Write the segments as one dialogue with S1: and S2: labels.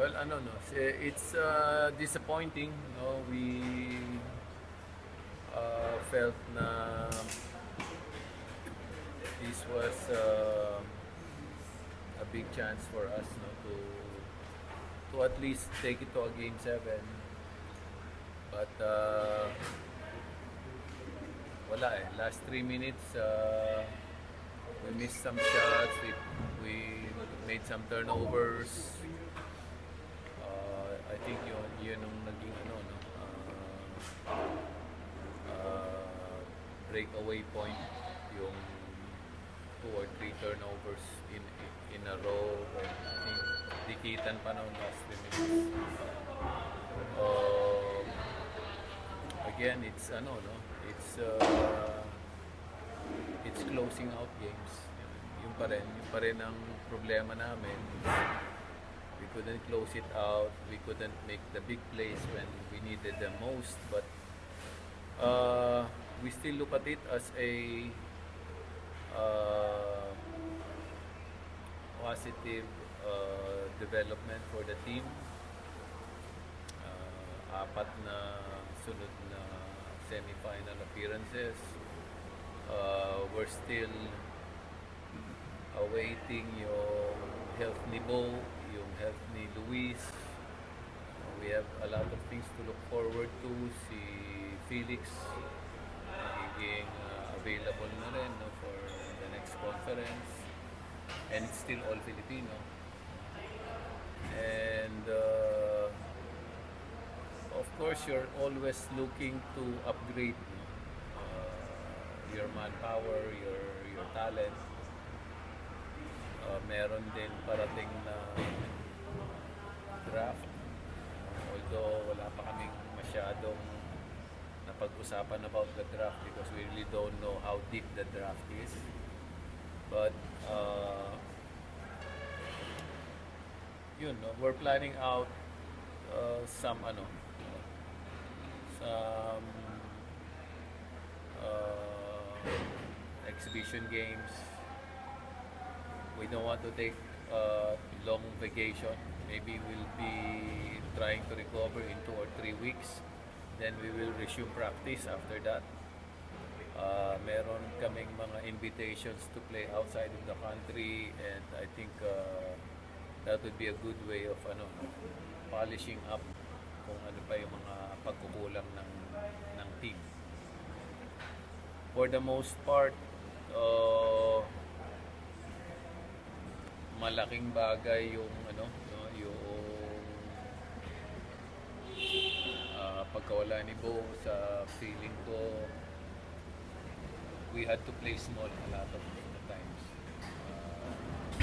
S1: Well, ano no, it's uh, disappointing. No, we uh, felt na this was uh, a big chance for us no to to at least take it to a game seven. But uh, wala eh. Last three minutes, uh, we missed some shots. We we made some turnovers. Uh, yun, yun yung naging ano, no? Uh, uh, breakaway point yung two or three turnovers in in, a row. Think dikitan pa noong last minutes. Um, again, it's ano, no? It's uh, it's closing out games. Yung pa rin, yung pa rin ang problema namin. We couldn't close it out. We couldn't make the big plays when we needed them most. But uh, we still look at it as a uh, positive uh, development for the team. Uh, apat na sunod na semi-final appearances. Uh, we're still awaiting yung health ni Bo, yung health ni Luis. We have a lot of things to look forward to. Si Felix magiging uh, available na rin no, for the next conference. And it's still all Filipino. And uh, of course, you're always looking to upgrade uh, your manpower, your your talent. Uh, meron din parating na draft. Although wala pa kaming masyadong napag-usapan about the draft because we really don't know how deep the draft is. But uh, yun, no? we're planning out uh, some ano, some uh, exhibition games. We don't want to take uh, long vacation. Maybe we'll be trying to recover in two or three weeks. Then we will resume practice after that. Uh, meron kaming mga invitations to play outside of the country and I think uh, that would be a good way of ano polishing up kung ano pa yung mga pagkukulang ng ng team. For the most part, uh, malaking bagay yung ano no, yung uh, pagkawala ni Bo sa feeling ko we had to play small a lot of the times. Uh,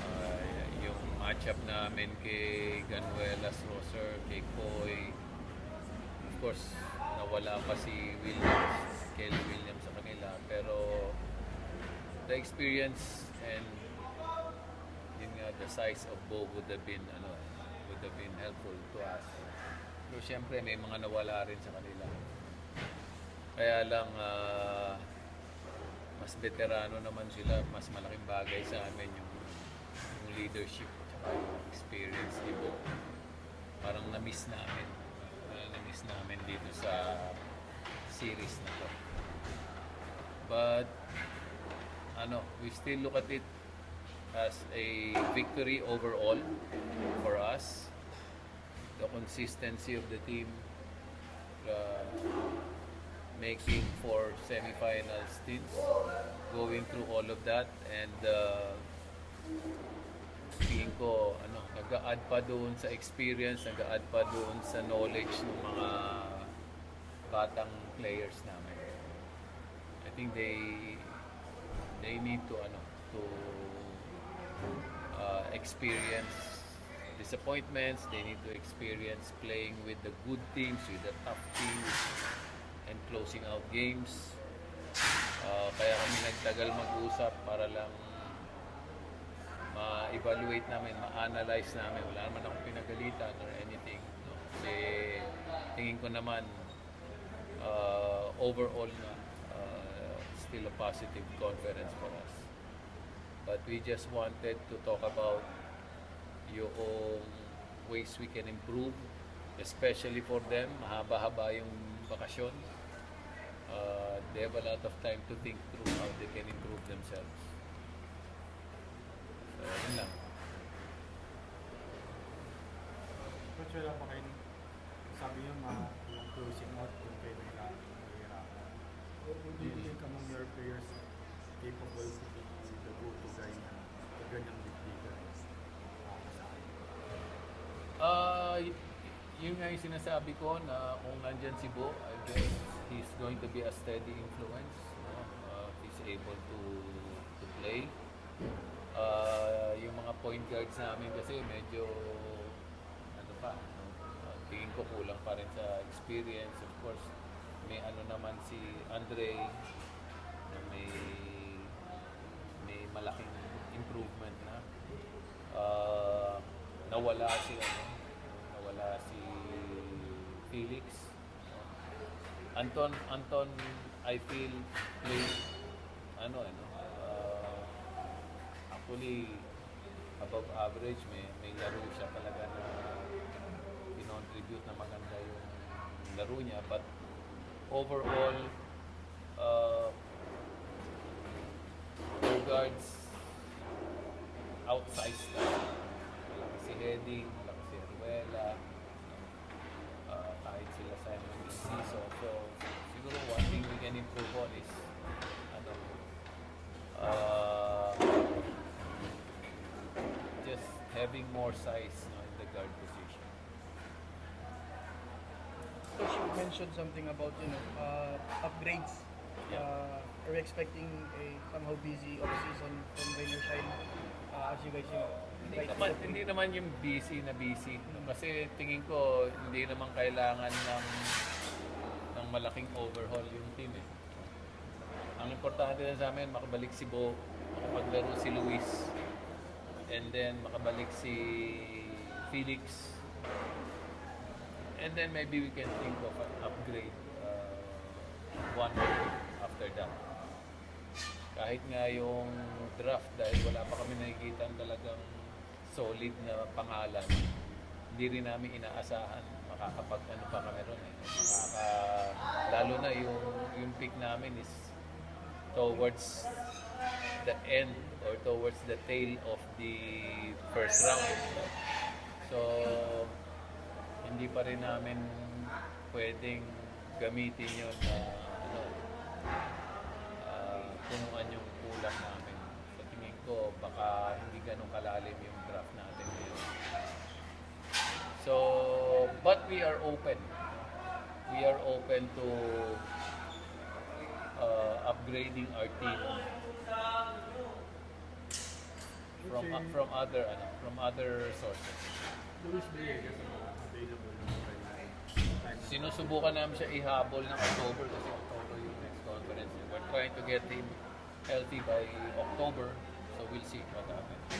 S1: uh, yung matchup namin kay Ganuelas Roser, kay Koy, of course, nawala pa si Williams, Kelly Williams sa kanila, pero the experience and the size of Bo would have been ano, would have been helpful to us. Pero syempre may mga nawala rin sa kanila. Kaya lang ah, mas veterano naman sila, mas malaking bagay sa amin yung, yung leadership at experience ni Bo. Parang na-miss namin. Ah, na-miss namin dito sa series na to. But ano, we still look at it as a victory overall for us. The consistency of the team, uh, making for semifinal stints, going through all of that, and uh, tingin ko, ano, nag-add pa doon sa experience, nag-add pa doon sa knowledge ng mga batang players namin. I think they they need to ano to uh, experience disappointments. They need to experience playing with the good teams, with the tough teams, and closing out games. Uh, kaya kami nagtagal mag-usap para lang ma-evaluate namin, ma-analyze namin. Wala naman akong pinagalitan or anything. No? Kasi tingin ko naman uh, overall na uh, still a positive conference for us. But we just wanted to talk about yung ways we can improve, especially for them, mahaba-haba yung bakasyon. Uh, they have a lot of time to think through how they can improve themselves. So, yun lang.
S2: Coach, wala pa kayo, sabi ma, yung closing out kung kayo nila mahirapan. Or would you think among your players capable to be the go-to guy na sa ganyang bigbigan?
S1: Ah, y- yun nga yung sinasabi ko na kung nandyan si Bo, I guess he's going to be a steady influence. Uh, he's able to to play. Ah, yung mga point guards namin kasi medyo ano pa? Ah, tingin ko kulang pa rin sa experience. Of course, may ano naman si Andre na may may malaking improvement na. Ah, nawala si ano, Felix. Anton Anton I feel play ano ano ah, actually above average may may laro siya talaga na kinontribute na maganda yung laro niya but overall uh, guards outsized na. Si Heading, having more size no, in the guard position.
S3: Coach, you mentioned something about, you know, uh, upgrades. Uh, are we expecting a somehow busy off-season from Rainier Shine? Uh, as you guys, you know,
S1: Hindi naman,
S3: set-
S1: hindi naman yung busy na busy. no? Kasi tingin ko, hindi naman kailangan ng ng malaking overhaul yung team eh. Ang importante na sa amin, makabalik si Bo, makapaglaro si Luis, and then makabalik si Felix. And then maybe we can think of an upgrade uh, one two after that. Kahit nga yung draft dahil wala pa kami nakikita talagang solid na pangalan, hindi rin namin inaasahan makakapag ano pa kami ron eh. Makaka, lalo na yung, yung pick namin is towards the end or towards the tail of the first round. So, hindi pa rin namin pwedeng gamitin yun na ano, ah, punuan yung kulang namin. Sa tingin ko, baka hindi ganun kalalim yung draft natin ngayon. So, but we are open. We are open to uh, upgrading our team from uh, from other ano, from other sources.
S2: Na-
S1: Sinusubukan namin siya ihabol ng October kasi October yung next conference. We're trying to get him healthy by October. So we'll see what happens.